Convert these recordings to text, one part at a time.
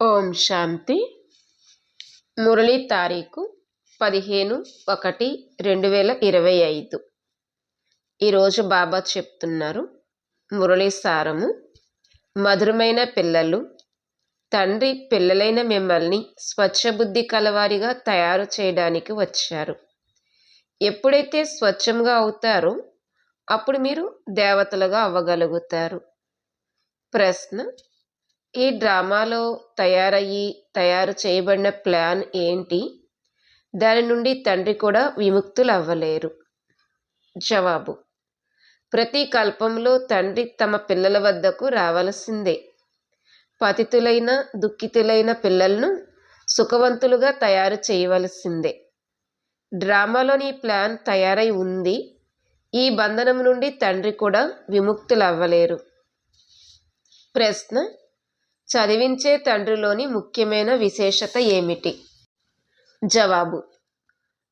ఓం శాంతి. మురళీ తారీఖు పదిహేను ఒకటి రెండు వేల ఇరవై ఐదు. ఈరోజు బాబా చెప్తున్నారు మురళీ సారము మధురమైన పిల్లలు తండ్రి పిల్లలైన మిమ్మల్ని స్వచ్ఛబుద్ధి కలవారిగా తయారు చేయడానికి వచ్చారు. ఎప్పుడైతే స్వచ్ఛంగా అవుతారో అప్పుడు మీరు దేవతలుగా అవ్వగలుగుతారు. ప్రశ్న ఈ డ్రామాలో తయారయ్యి తయారు చేయబడిన ప్లాన్ ఏంటి? దాని నుండి తండ్రి కూడా విముక్తులు అవ్వలేరు జవాబు. ప్రతి కల్పంలో తండ్రి తమ పిల్లల వద్దకు రావలసిందే. పతితులైన దుఃఖితులైన పిల్లలను సుఖవంతులుగా తయారు చేయవలసిందే. డ్రామాలోని ప్లాన్ తయారై ఉంది. ఈ బంధనం నుండి తండ్రి కూడా విముక్తులు అవ్వలేరు ప్రశ్న చదివించే తండ్రిలోని ముఖ్యమైన విశేషత ఏమిటి? జవాబు.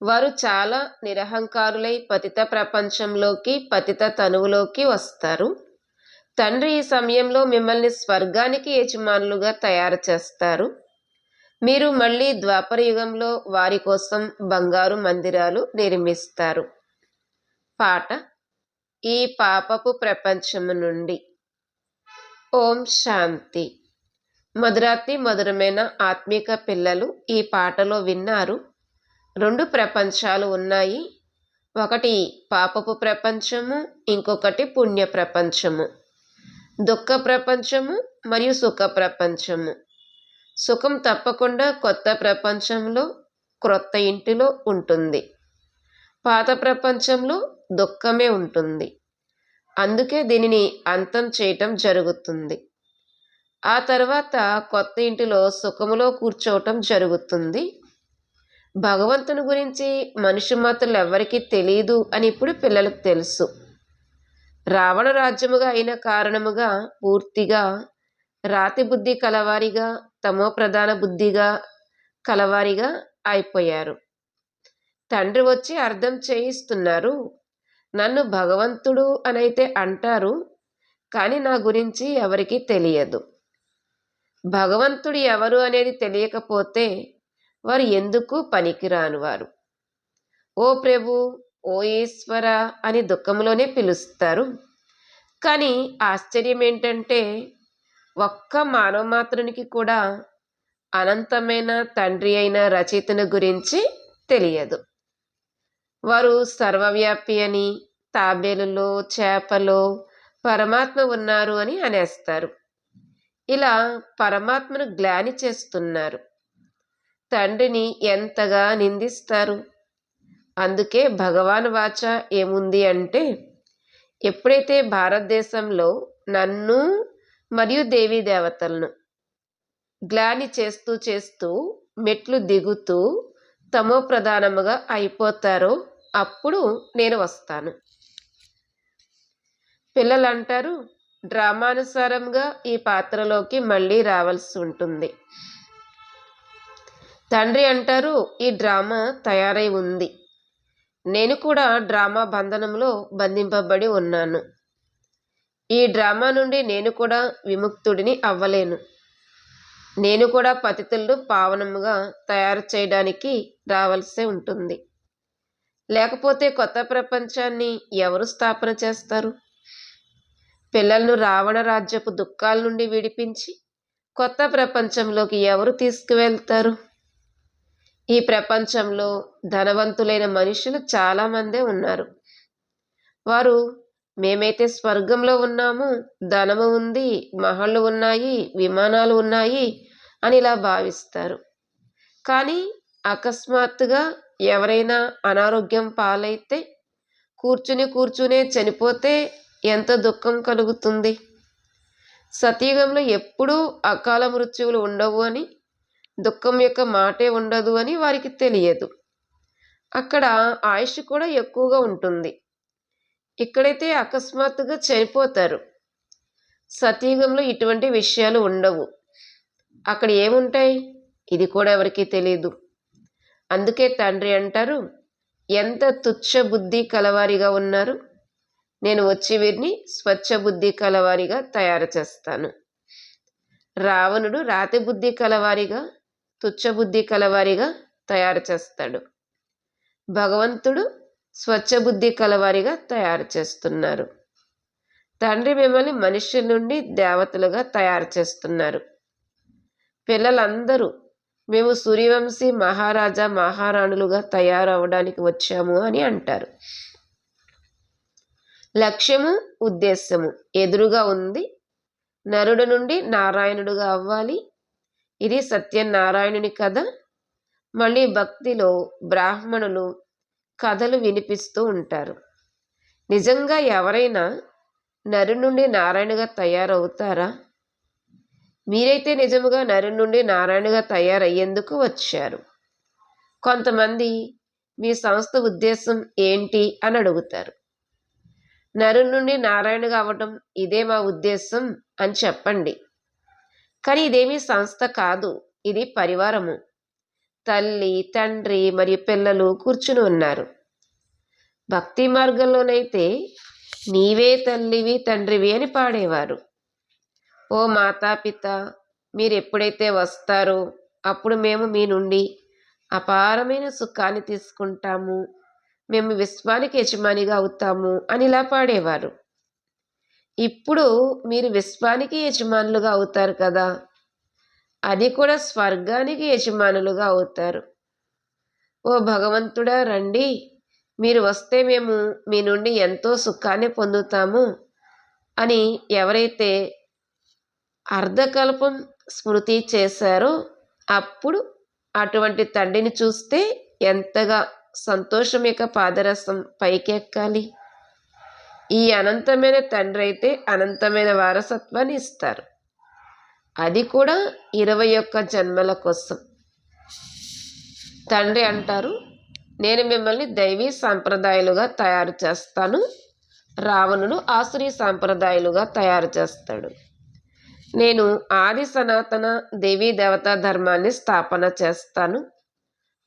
వారు చాలా నిరహంకారులై పతిత ప్రపంచంలోకి పతిత తనువులోకి వస్తారు. తండ్రి ఈ సమయంలో మిమ్మల్ని స్వర్గానికి యజమానులుగా తయారు చేస్తారు. మీరు మళ్ళీ ద్వాపర యుగంలో వారి కోసం బంగారు మందిరాలు నిర్మిస్తారు. పాట. ఈ పాపపు ప్రపంచము నుండి. ఓం శాంతి. మధురాతి మధురమైన ఆత్మీక పిల్లలు ఈ పాటలో విన్నారు. రెండు ప్రపంచాలు ఉన్నాయి. ఒకటి పాపపు ప్రపంచము ఇంకొకటి పుణ్య ప్రపంచము. దుఃఖ ప్రపంచము మరియు సుఖ ప్రపంచము. సుఖం తప్పకుండా కొత్త ప్రపంచంలో క్రొత్త ఇంటిలో ఉంటుంది. పాత ప్రపంచంలో దుఃఖమే ఉంటుంది. అందుకే దీనిని అంతం చేయటం జరుగుతుంది. ఆ తర్వాత కొత్త ఇంటిలో సుఖములో కూర్చోవటం జరుగుతుంది. భగవంతుని గురించి మనిషి మాత్రం ఎవరికీ తెలియదు అని ఇప్పుడు పిల్లలకు తెలుసు. రావణ రాజ్యముగా అయిన కారణముగా పూర్తిగా రాతి బుద్ధి కలవారిగా తమో ప్రధాన బుద్ధిగా కలవారిగా అయిపోయారు. తండ్రి వచ్చి అర్థం చేయిస్తున్నారు. నన్ను భగవంతుడు అనైతే అంటారు కానీ నా గురించి ఎవరికీ తెలియదు. భగవంతుడు ఎవరు అనేది తెలియకపోతే వారు ఎందుకు పనికిరాని వారు? ఓ ప్రభు ఓ ఈశ్వర అని దుఃఖంలోనే పిలుస్తారు. కానీ ఆశ్చర్యం ఏంటంటే ఒక్క మానవ మాత్రునికి కూడా అనంతమైన తండ్రి అయిన రచయితను గురించి తెలియదు. వారు సర్వవ్యాపి అని తాబేలులో చేపలో పరమాత్మ ఉన్నారు అని అనేస్తారు. ఇలా పరమాత్మను గ్లాని చేస్తున్నారు. తండ్రిని ఎంతగా నిందిస్తారు? అందుకే భగవాన్ వాచ ఏముంది అంటే ఎప్పుడైతే భారతదేశంలో నన్ను మరియు దేవీ దేవతలను గ్లాని చేస్తూ చేస్తూ మెట్లు దిగుతూ తమో ప్రధానముగా అయిపోతారో అప్పుడు నేను వస్తాను. పిల్లలు అంటారు డ్రామానుసారంగా ఈ పాత్రలోకి మళ్ళీ రావాల్సి ఉంటుంది. తండ్రి అంటారు ఈ డ్రామా తయారై ఉంది. నేను కూడా డ్రామా బంధనంలో బంధింపబడి ఉన్నాను. ఈ డ్రామా నుండి నేను కూడా విముక్తుడిని అవ్వలేను. నేను కూడా పతితులను పావనముగా తయారు చేయడానికి రావాల్సి ఉంటుంది. లేకపోతే కొత్త ప్రపంచాన్ని ఎవరు స్థాపన చేస్తారు? పిల్లలను రావణ రాజ్యపు దుఃఖాల నుండి విడిపించి కొత్త ప్రపంచంలోకి ఎవరు తీసుకువెళ్తారు? ఈ ప్రపంచంలో ధనవంతులైన మనుషులు చాలామందే ఉన్నారు. వారు మేమైతే స్వర్గంలో ఉన్నాము ధనము ఉంది మహళ్ళు ఉన్నాయి విమానాలు ఉన్నాయి అని ఇలా భావిస్తారు. కానీ అకస్మాత్తుగా ఎవరైనా అనారోగ్యం పాలైతే కూర్చుని కూర్చునే చనిపోతే ఎంత దుఃఖం కలుగుతుంది? సతయుగంలో ఎప్పుడూ అకాల మృత్యువులు ఉండవు అని దుఃఖం యొక్క మాటే ఉండదు అని వారికి తెలియదు. అక్కడ ఆయుష్ కూడా ఎక్కువగా ఉంటుంది. ఇక్కడైతే అకస్మాత్తుగా చనిపోతారు. సతయుగంలో ఇటువంటి విషయాలు ఉండవు. అక్కడ ఏముంటాయి? ఇది కూడా ఎవరికి తెలియదు అందుకే తండ్రి అంటారు ఎంత తుచ్చ బుద్ధి కలవారిగా ఉన్నారు? నేను వచ్చి వీరిని స్వచ్ఛ బుద్ధి కలవారిగా తయారు చేస్తాను. రావణుడు రాతి బుద్ధి కలవారిగా తుచ్చబుద్ధి కలవారిగా తయారు చేస్తాడు. భగవంతుడు స్వచ్ఛబుద్ధి కలవారిగా తయారు చేస్తున్నారు. తండ్రి మిమ్మల్ని మనుషుల నుండి దేవతలుగా తయారు చేస్తున్నారు. పిల్లలందరూ మేము సూర్యవంశీ మహారాజా మహారాణులుగా తయారవడానికి వచ్చాము అని అంటారు. లక్ష్యము ఉద్దేశము. ఎదురుగా ఉంది. నరుడు నుండి నారాయణుడుగా అవ్వాలి. ఇది సత్యనారాయణుని కథ. మళ్ళీ భక్తిలో బ్రాహ్మణులు కథలు వినిపిస్తూ ఉంటారు. నిజంగా ఎవరైనా నరు నుండి నారాయణగా తయారవుతారా? మీరైతే నిజముగా నరు నుండి నారాయణగా తయారయ్యేందుకు వచ్చారు. కొంతమంది మీ సంస్థ ఉద్దేశం ఏంటి? అని అడుగుతారు. నరు నుండి నారాయణగా అవ్వటం ఇదే మా ఉద్దేశం అని చెప్పండి. కానీ ఇదేమీ సంస్థ కాదు ఇది పరివారము. తల్లి తండ్రి మరియు పిల్లలు కూర్చుని ఉన్నారు. భక్తి మార్గంలోనైతే నీవే తల్లివి తండ్రివి అని పాడేవారు. ఓ మాతాపిత మీరు ఎప్పుడైతే వస్తారో అప్పుడు మేము మీ నుండి అపారమైన సుఖాన్ని తీసుకుంటాము మేము విశ్వానికి యజమానిగా అవుతాము అని ఇలా పాడేవారు. ఇప్పుడు మీరు విశ్వానికి యజమానులుగా అవుతారు కదా? అది కూడా స్వర్గానికి యజమానులుగా అవుతారు. ఓ భగవంతుడా రండి. మీరు వస్తే మేము మీ నుండి ఎంతో సుఖాన్ని పొందుతాము అని ఎవరైతే అర్ధకల్పం స్మృతి చేశారో అప్పుడు అటువంటి తండ్రిని చూస్తే ఎంతగా సంతోషం యొక్క పాదరసం పైకెక్కాలి. ఈ అనంతమైన తండ్రి అయితే అనంతమైన వారసత్వాన్ని ఇస్తారు. అది కూడా ఇరవై ఒక్క జన్మల కోసం. తండ్రి అంటారు నేను మిమ్మల్ని దైవీ సాంప్రదాయాలుగా తయారు చేస్తాను. రావణుడు ఆసురీ సాంప్రదాయాలుగా తయారు చేస్తాడు. నేను ఆది సనాతన దేవీ దేవతా ధర్మాన్ని స్థాపన చేస్తాను.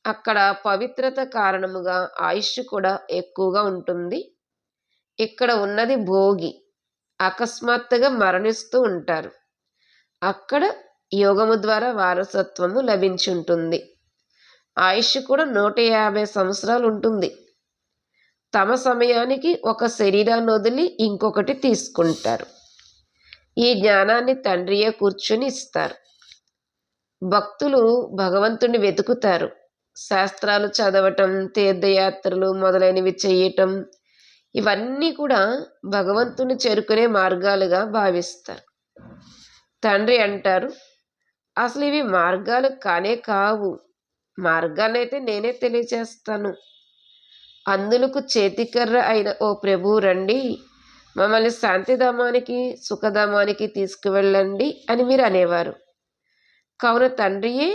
అక్కడ పవిత్రత కారణముగా ఆయుష్ కూడా ఎక్కువగా ఉంటుంది. ఇక్కడ ఉన్నది భోగి. అకస్మాత్తుగా మరణిస్తూ ఉంటారు. అక్కడ యోగము ద్వారా వారసత్వము లభించుంటుంది. ఆయుష్ కూడా నూట యాభై సంవత్సరాలు ఉంటుంది. తమ సమయానికి ఒక శరీరాన్ని వదిలి ఇంకొకటి తీసుకుంటారు. ఈ జ్ఞానాన్ని తండ్రియే కూర్చుని ఇస్తారు. భక్తులు భగవంతుని వెతుకుతారు. శాస్త్రాలు చదవటం తీర్థయాత్రలు మొదలైనవి చేయటం ఇవన్నీ కూడా భగవంతుని చేరుకునే మార్గాలుగా భావిస్తారు. తండ్రి అంటారు అసలు ఇవి మార్గాలు కానే కావు. మార్గాన్నైతే నేనే తెలియచేస్తాను అందులకు చేతికర్ర అయిన ఓ ప్రభు రండి. మమ్మల్ని శాంతిధామానికి సుఖధామానికి తీసుకువెళ్ళండి అని మీరు అనేవారు. కావున తండ్రియే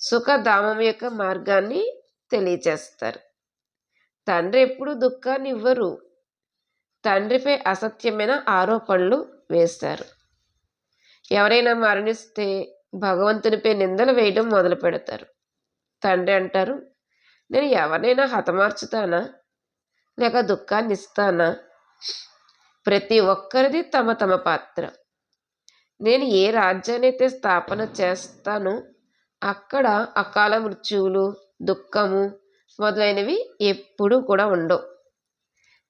సుఖధామం యొక్క మార్గాన్ని తెలియచేస్తారు తండ్రి ఎప్పుడు దుఃఖాన్ని ఇవ్వరు. తండ్రిపై అసత్యమైన ఆరోపణలు వేస్తారు. ఎవరైనా మరణిస్తే భగవంతునిపై నిందలు వేయడం మొదలు పెడతారు. తండ్రి అంటారు నేను ఎవరినైనా హతమార్చుతానా? లేక దుఃఖాన్ని ఇస్తానా? ప్రతి ఒక్కరిది తమ తమ పాత్ర. నేను ఏ రాజ్యాన్ని అయితే స్థాపన చేస్తానో అక్కడ అకాల మృత్యువులు దుఃఖము మొదలైనవి ఎప్పుడూ కూడా ఉండవు.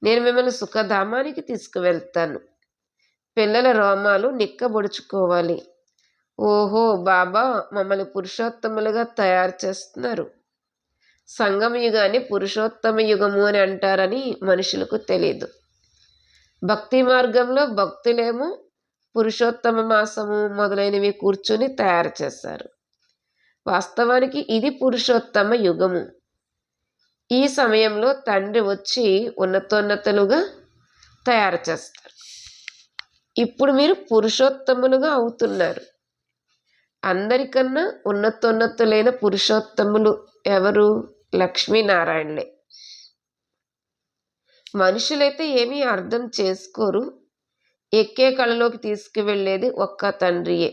నేను మిమ్మల్ని సుఖధామానికి తీసుకువెళ్తాను. పిల్లల రోమాలు నిక్కబొడుచుకోవాలి. ఓహో బాబా మమ్మల్ని పురుషోత్తములుగా తయారు చేస్తున్నారు. సంగమ యుగాన్ని పురుషోత్తమ యుగము అని అంటారని మనుషులకు తెలియదు భక్తి మార్గంలో భక్తులేమో పురుషోత్తమ మాసము మొదలైనవి కూర్చొని తయారు చేశారు. వాస్తవానికి ఇది పురుషోత్తమ యుగము. ఈ సమయంలో తండ్రి వచ్చి ఉన్నతోన్నతులుగా తయారు చేస్తారు. ఇప్పుడు మీరు పురుషోత్తములుగా అవుతున్నారు. అందరికన్నా ఉన్నతోన్నతులైన పురుషోత్తములు ఎవరు? లక్ష్మీనారాయణలే. మనుషులైతే ఏమీ అర్థం చేసుకోరు. ఎక్కే కళలోకి తీసుకువెళ్ళేది ఒక్క తండ్రియే.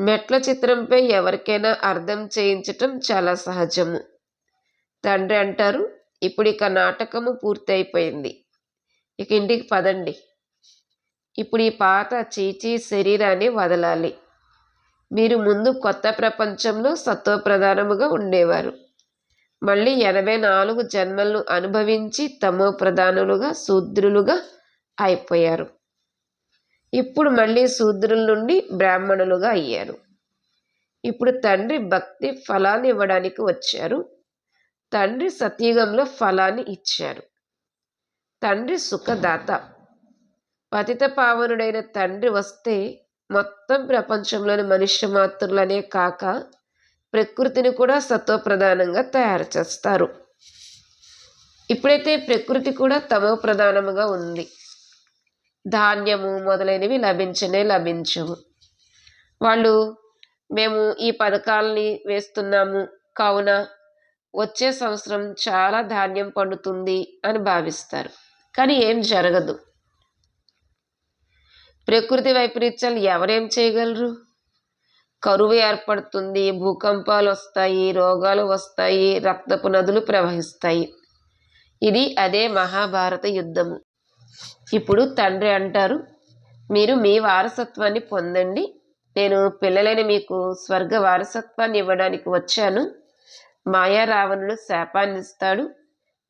మెట్ల చిత్రంపై ఎవరికైనా అర్థం చేయించటం చాలా సహజము. తండ్రి అంటారు ఇప్పుడు ఇక నాటకము పూర్తయిపోయింది. ఇక ఇంటికి పదండి. ఇప్పుడు ఈ పాత చీచీ శరీరాన్ని వదలాలి. మీరు ముందు కొత్త ప్రపంచంలో సత్వప్రధానముగా ఉండేవారు. మళ్ళీ ఎనభై నాలుగు జన్మలను అనుభవించి తమో ప్రధానులుగా శూద్రులుగా అయిపోయారు. ఇప్పుడు మళ్ళీ శూద్రుల నుండి బ్రాహ్మణులుగా అయ్యారు. ఇప్పుడు తండ్రి భక్తి ఫలాన్ని ఇవ్వడానికి వచ్చారు. తండ్రి సత్యుగంలో ఫలాన్ని ఇచ్చారు. తండ్రి సుఖదాత. పతిత పావనుడైన తండ్రి వస్తే మొత్తం ప్రపంచంలోని మనుష్య మాతృలనే కాక ప్రకృతిని కూడా సత్వప్రధానంగా తయారు చేస్తారు. ఇప్పుడైతే ప్రకృతి కూడా తమో ప్రధానముగా ఉంది. ధాన్యము మొదలైనవి లభించనే లభించవు వాళ్ళు మేము ఈ పథకాలని వేస్తున్నాము కావున వచ్చే సంవత్సరం చాలా ధాన్యం పండుతుంది అని భావిస్తారు. కానీ ఏం జరగదు. ప్రకృతి వైపరీత్యాలు ఎవరేం చేయగలరు? కరువు ఏర్పడుతుంది భూకంపాలు వస్తాయి రోగాలు వస్తాయి రక్తపు నదులు ప్రవహిస్తాయి. ఇది అదే మహాభారత యుద్ధము. ఇప్పుడు తండ్రి అంటారు మీరు మీ వారసత్వాన్ని పొందండి. నేను పిల్లలైన మీకు స్వర్గ వారసత్వాన్ని ఇవ్వడానికి వచ్చాను. మాయా రావణుడు శాపాన్ని ఇస్తాడు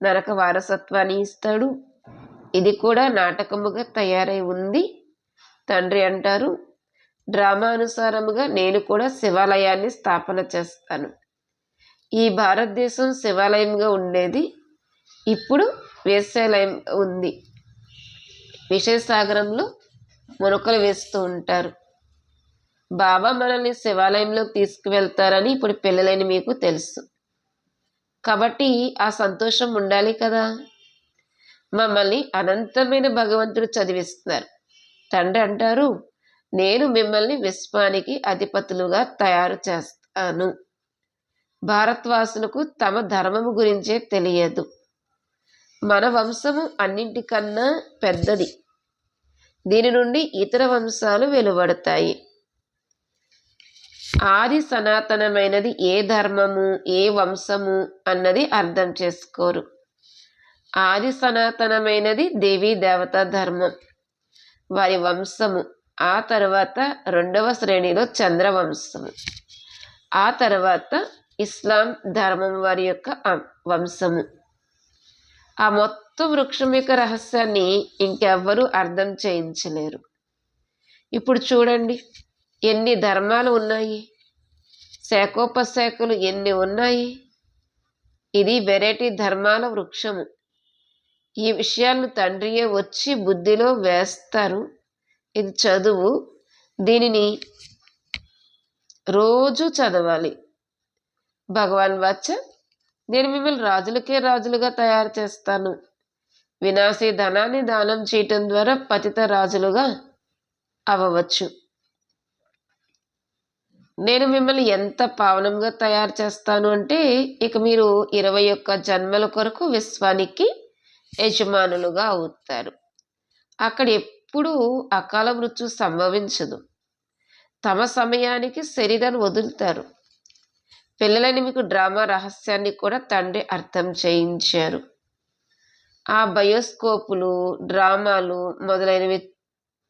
నరక వారసత్వాన్ని ఇస్తాడు. ఇది కూడా నాటకముగా తయారై ఉంది. తండ్రి అంటారు డ్రామా అనుసారముగా నేను కూడా శివాలయాన్ని స్థాపన చేస్తాను. ఈ భారతదేశం శివాలయంగా ఉండేది. ఇప్పుడు వేశ్యాలయం ఉంది. విషయసాగరంలో మునకలు వేస్తూ ఉంటారు. బాబా మనల్ని శివాలయంలోకి తీసుకువెళ్తారని ఇప్పుడు పిల్లలని మీకు తెలుసు. కాబట్టి ఆ సంతోషం ఉండాలి కదా. మమ్మల్ని అనంతమైన భగవంతుడు చదివిస్తున్నారు. తండ్రి అంటారు నేను మిమ్మల్ని విశ్వానికి అధిపతులుగా తయారు చేస్తాను. భారత్వాసులకు తమ ధర్మము గురించే తెలియదు. మన వంశము అన్నింటికన్నా పెద్దది. దీని నుండి ఇతర వంశాలు వెలువడతాయి. ఆది సనాతనమైనది ఏ ధర్మము ఏ వంశము అన్నది అర్థం చేసుకోరు. ఆది సనాతనమైనది దేవీ దేవతా ధర్మం. వారి వంశము ఆ తర్వాత రెండవ శ్రేణిలో చంద్రవంశము. ఆ తర్వాత ఇస్లాం ధర్మం వారి యొక్క వంశము. ఆ మొత్తం వృక్షం యొక్క రహస్యాన్ని ఇంకెవ్వరూ అర్థం చేయించలేరు. ఇప్పుడు చూడండి ఎన్ని ధర్మాలు ఉన్నాయి? శాఖోపశాఖలు ఎన్ని ఉన్నాయి? ఇది వెరైటీ ధర్మాల వృక్షము. ఈ విషయాలను తండ్రియే వచ్చి బుద్ధిలో వేస్తారు. ఇది చదువు. దీనిని రోజు చదవాలి. భగవాన్ వచ్చ నేను మిమ్మల్ని రాజులకే రాజులుగా తయారు చేస్తాను. వినాశీ ధనాన్ని దానం చేయటం ద్వారా పతిత రాజులుగా అవ్వవచ్చు నేను మిమ్మల్ని ఎంత పావనంగా తయారు చేస్తాను అంటే ఇక మీరు ఇరవై ఒక్క జన్మల కొరకు విశ్వానికి యజమానులుగా అవుతారు. అక్కడ ఎప్పుడూ అకాల మృత్యు సంభవించదు. తమ సమయానికి శరీరాన్ని వదులుతారు. పిల్లలని మీకు డ్రామా రహస్యాన్ని కూడా తండ్రి అర్థం చేయించారు. ఆ బయోస్కోపులు డ్రామాలు మొదలైనవి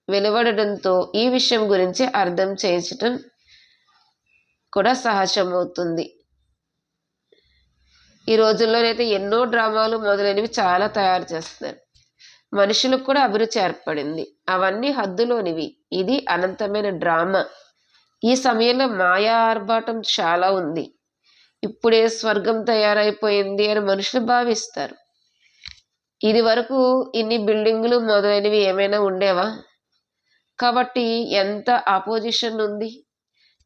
వెలువడడంతో ఈ విషయం గురించి అర్థం చేయించటం కూడా సహజమవుతుంది. ఈ రోజుల్లోనైతే ఎన్నో డ్రామాలు మొదలైనవి చాలా తయారు చేస్తున్నారు. మనుషులకు కూడా అభిరుచి ఏర్పడింది. అవన్నీ హద్దులోనివి. ఇది అనంతమైన డ్రామా. ఈ సమయంలో మాయా ఆర్భాటం చాలా ఉంది. ఇప్పుడే స్వర్గం తయారైపోయింది అని మనుషులు భావిస్తారు. ఇది వరకు ఇన్ని బిల్డింగులు మొదలైనవి ఏమైనా ఉండేవా? కాబట్టి ఎంత ఆపోజిషన్ ఉంది?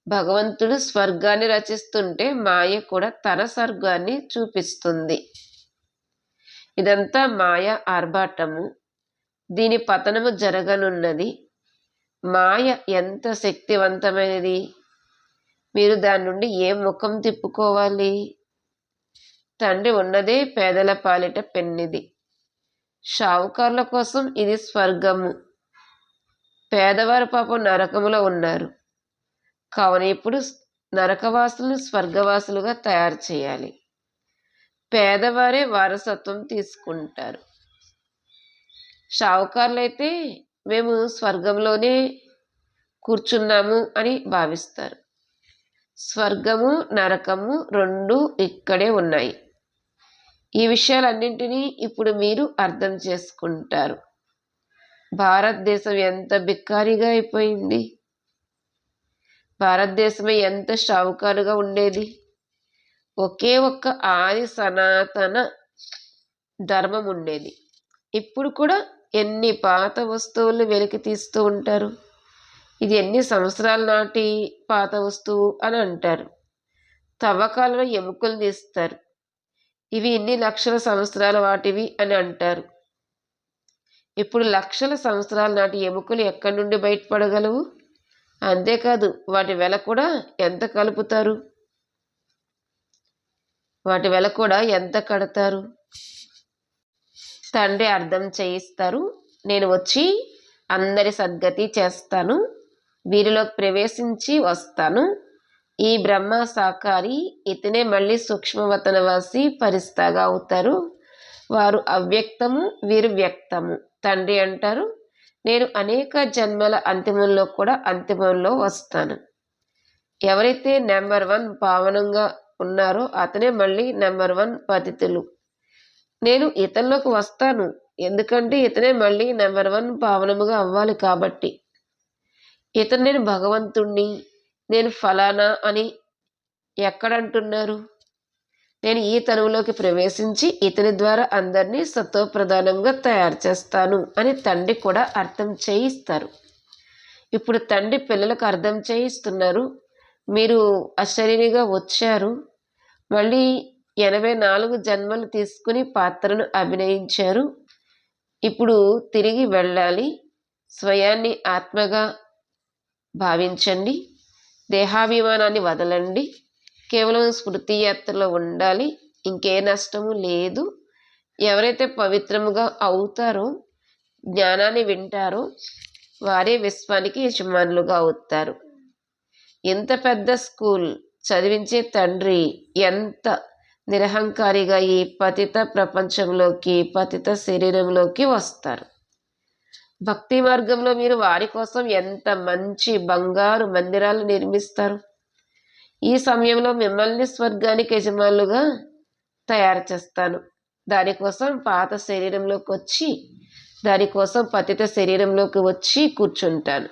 భగవంతుడు స్వర్గాన్ని రచిస్తుంటే మాయ కూడా తన స్వర్గాన్ని చూపిస్తుంది. ఇదంతా మాయ ఆర్భాటము. దీని పతనము జరగనున్నది. మాయ ఎంత శక్తివంతమైనది? మీరు దాని నుండి ఏ ముఖం తిప్పుకోవాలి? తండ్రి ఉన్నదే పేదల పాలిట పెన్నిది. షావుకారుల కోసం ఇది స్వర్గము. పేదవారు పాపం నరకములో ఉన్నారు. కావున ఇప్పుడు నరకవాసులను స్వర్గవాసులుగా తయారు చేయాలి. పేదవారే వారసత్వం తీసుకుంటారు. షావుకారులు అయితే మేము స్వర్గంలోనే కూర్చున్నాము అని భావిస్తారు. స్వర్గము నరకము రెండు ఇక్కడే ఉన్నాయి. ఈ విషయాలన్నింటినీ ఇప్పుడు మీరు అర్థం చేసుకుంటారు. భారతదేశం ఎంత బిక్కారిగా అయిపోయింది? భారతదేశమే ఎంత షావుకారుగా ఉండేది? ఒకే ఒక్క ఆది సనాతన ధర్మం ఉండేది. ఇప్పుడు కూడా ఎన్ని పాత వస్తువులు వెలికి తీస్తూ ఉంటారు? ఇది ఎన్ని సంవత్సరాల నాటి పాత వస్తువు అని అంటారు. తవ్వకాలలో ఎముకలు తీస్తారు. ఇవి ఎన్ని లక్షల సంవత్సరాల వాటివి అని అంటారు. ఇప్పుడు లక్షల సంవత్సరాల నాటి ఎముకలు ఎక్కడి నుండి బయటపడగలవు? అంతేకాదు వాటి వెల కూడా ఎంత కలుపుతారు? వాటి వెల కూడా ఎంత కడతారు? తండ్రి అర్థం చేయిస్తారు. నేను వచ్చి అందరి సద్గతి చేస్తాను. వీరిలోకి ప్రవేశించి వస్తాను. ఈ బ్రహ్మ సాకారి ఇతనే మళ్ళీ సూక్ష్మవతనవాసి పరిస్తాగా అవుతారు. వారు అవ్యక్తము వీరు వ్యక్తము. తండ్రి అంటారు. నేను అనేక జన్మల అంతిమంలో కూడా అంతిమంలో వస్తాను. ఎవరైతే నెంబర్ వన్ పావనంగా ఉన్నారో అతనే మళ్ళీ నెంబర్ వన్ పతితులు. నేను ఇతనిలోకి వస్తాను. ఎందుకంటే ఇతనే మళ్ళీ నెంబర్ వన్ పావనముగా అవ్వాలి కాబట్టి. ఇతను నేను భగవంతుణ్ణి నేను ఫలానా అని ఎక్కడంటున్నారు? నేను ఈ తనువులోకి ప్రవేశించి ఇతని ద్వారా అందరినీ సత్వప్రధానంగా తయారు చేస్తాను అని తండ్రి కూడా అర్థం చేయిస్తారు. ఇప్పుడు తండ్రి పిల్లలకు అర్థం చేయిస్తున్నారు. మీరు అశరీరిగా వచ్చారు. మళ్ళీ ఎనభై నాలుగు జన్మలు తీసుకుని పాత్రను అభినయించారు. ఇప్పుడు తిరిగి వెళ్ళాలి. స్వయాన్ని ఆత్మగా భావించండి. దేహాభిమానాన్ని వదలండి. కేవలం స్మృతి యాత్రలో ఉండాలి. ఇంకే నష్టము లేదు. ఎవరైతే పవిత్రముగా అవుతారో జ్ఞానాన్ని వింటారో వారే విశ్వానికి యజమానులుగా అవుతారు. ఎంత పెద్ద స్కూల్ చదివించే తండ్రి ఎంత నిరహంకారిగా ఈ పతిత ప్రపంచంలోకి పతిత శరీరంలోకి వస్తారు. భక్తి మార్గంలో మీరు వారి కోసం ఎంత మంచి బంగారు మందిరాలు నిర్మిస్తారు? ఈ సమయంలో మిమ్మల్ని స్వర్గానికి యజమానులుగా తయారు చేస్తాను. దానికోసం పాత శరీరంలోకి వచ్చి దానికోసం పతిత శరీరంలోకి వచ్చి కూర్చుంటాను.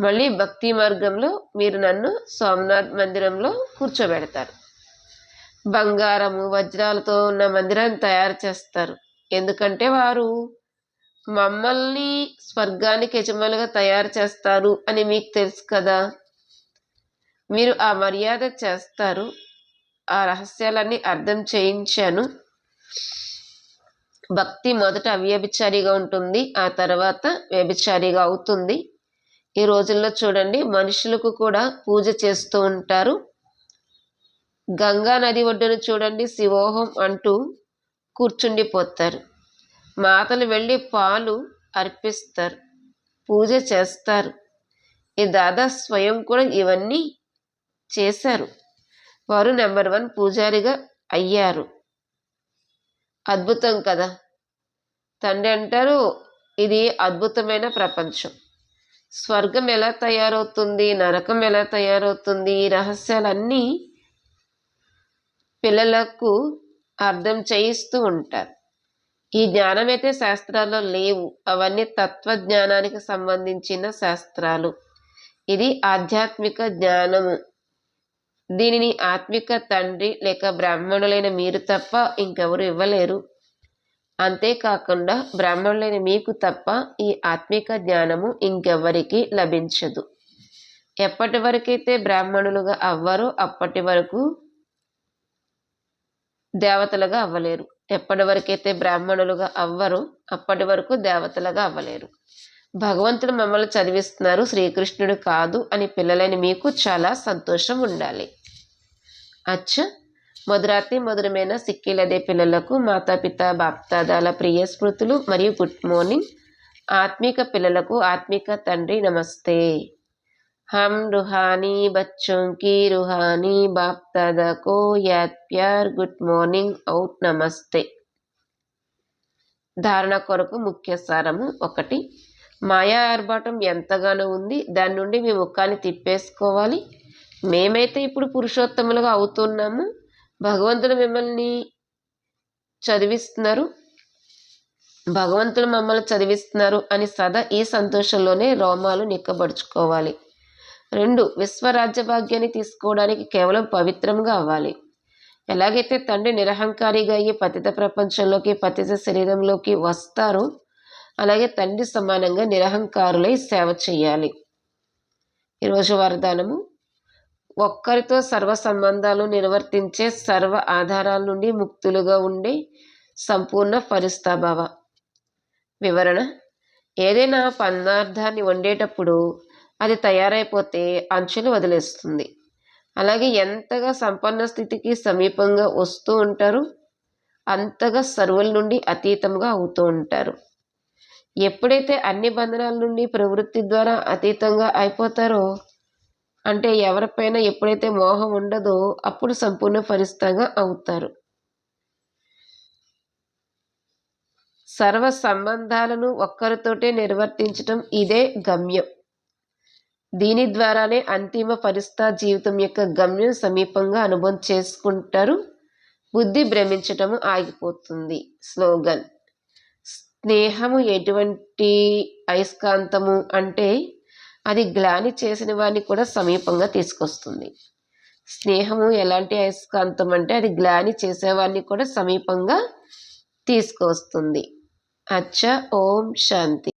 మళ్ళీ భక్తి మార్గంలో మీరు నన్ను సోమనాథ్ మందిరంలో కూర్చోబెడతారు. బంగారము వజ్రాలతో ఉన్న మందిరాన్ని తయారు చేస్తారు. ఎందుకంటే వారు మమ్మల్ని స్వర్గానికి యజమానులుగా తయారు చేస్తారు అని మీకు తెలుసు కదా. మీరు ఆ మర్యాద చేస్తారు. ఆ రహస్యాలన్నీ అర్థం చేయించాను. భక్తి మొదట అవ్యభిచారిగా ఉంటుంది ఆ తర్వాత వ్యభిచారిగా అవుతుంది. ఈ రోజుల్లో చూడండి మనుషులకు కూడా పూజ చేస్తూ ఉంటారు. గంగా నది ఒడ్డును చూడండి శివోహం అంటూ కూర్చుండిపోతారు. మాతలు వెళ్ళి పాలు అర్పిస్తారు పూజ చేస్తారు. ఈ దాదా స్వయం కూడా ఇవన్నీ చేశారు. వారు నెంబర్ వన్ పూజారిగా అయ్యారు. అద్భుతం కదా? తండ్రి అంటారు ఇది అద్భుతమైన ప్రపంచం. స్వర్గం ఎలా తయారవుతుంది నరకం ఎలా తయారవుతుంది ఈ రహస్యాలన్నీ పిల్లలకు అర్థం చేయిస్తూ ఉంటారు. ఈ జ్ఞానమైతే శాస్త్రాల్లో లేవు. అవన్నీ తత్వజ్ఞానానికి సంబంధించిన శాస్త్రాలు. ఇది ఆధ్యాత్మిక జ్ఞానము. దీనిని ఆత్మిక తండ్రి లేక బ్రాహ్మణులైన మీరు తప్ప ఇంకెవరు ఇవ్వలేరు. అంతేకాకుండా బ్రాహ్మణులైన మీకు తప్ప ఈ ఆత్మిక జ్ఞానము ఇంకెవ్వరికి లభించదు. ఎప్పటి వరకైతే బ్రాహ్మణులుగా అవ్వరో అప్పటి వరకు దేవతలుగా అవ్వలేరు. ఎప్పటి వరకైతే బ్రాహ్మణులుగా అవ్వరు అప్పటి వరకు దేవతలుగా అవ్వలేరు. భగవంతుడు మమ్మల్ని చదివిస్తున్నారు శ్రీకృష్ణుడు కాదు అని పిల్లలైన మీకు చాలా సంతోషం ఉండాలి. అచ్చ! మధురాతి మధురమైన సిక్కిలదే పిల్లలకు మాతాపిత బాప్తాదాల ప్రియ స్మృతులు మరియు గుడ్ మార్నింగ్. ఆత్మిక పిల్లలకు ఆత్మిక తండ్రి నమస్తే. हम रूहानी बच्चों की रूहानी बाप दादा को याद प्यार గుడ్ మార్నింగ్ అవుట్ నమస్తే ధారణ కొరకు ముఖ్య సారము ఒకటి మాయా ఆర్భాటం ఎంతగానో ఉంది దాని నుండి మీ ముఖాన్ని తిప్పేసుకోవాలి మేమైతే ఇప్పుడు పురుషోత్తములుగా అవుతున్నాము భగవంతుడు మిమ్మల్ని చదివిస్తున్నారు భగవంతుడు మమ్మల్ని చదివిస్తున్నారు అని సదా ఈ సంతోషంలోనే రోమాలు నిక్కబడుచుకోవాలి రెండు విశ్వరాజ్య భాగ్యాన్ని తీసుకోవడానికి కేవలం పవిత్రంగా అవ్వాలి. ఎలాగైతే తండ్రి నిరహంకారిగా అయ్యి పతిత ప్రపంచంలోకి పతిత శరీరంలోకి వస్తారో అలాగే తండ్రి సమానంగా నిరహంకారులై సేవ చేయాలి. ఈరోజు వరదానము. ఒక్కరితో సర్వ సంబంధాలు నిర్వర్తించే సర్వ ఆధారాల నుండి ముక్తులుగా ఉండే సంపూర్ణ ఫరిస్తాభావ వివరణ. ఏదైనా పదార్థాన్ని వండేటప్పుడు అది తయారైపోతే అంచులు వదిలేస్తుంది. అలాగే ఎంతగా సంపన్న స్థితికి సమీపంగా వస్తూ ఉంటారు అంతగా సర్వుల నుండి అతీతంగా అవుతూ ఉంటారు. ఎప్పుడైతే అన్ని బంధనాల నుండి ప్రవృత్తి ద్వారా అతీతంగా అయిపోతారో అంటే ఎవరిపైన ఎప్పుడైతే మోహం ఉండదో అప్పుడు సంపూర్ణ ఫరిస్తంగా అవుతారు. సర్వ సంబంధాలను ఒక్కరితోటే నిర్వర్తించటం ఇదే గమ్యం. దీని ద్వారానే అంతిమ పరిస్థా జీవితం యొక్క గమ్యం సమీపంగా అనుభవం చేసుకుంటారు. బుద్ధి భ్రమించటము ఆగిపోతుంది. స్లోగన్. స్నేహము ఎటువంటి అయస్కాంతము అంటే అది గ్లాని చేసిన వారిని కూడా సమీపంగా తీసుకొస్తుంది. స్నేహము ఎలాంటి అయస్కాంతం అంటే అది గ్లాని చేసేవారిని కూడా సమీపంగా తీసుకొస్తుంది. అచ్చ ఓం శాంతి.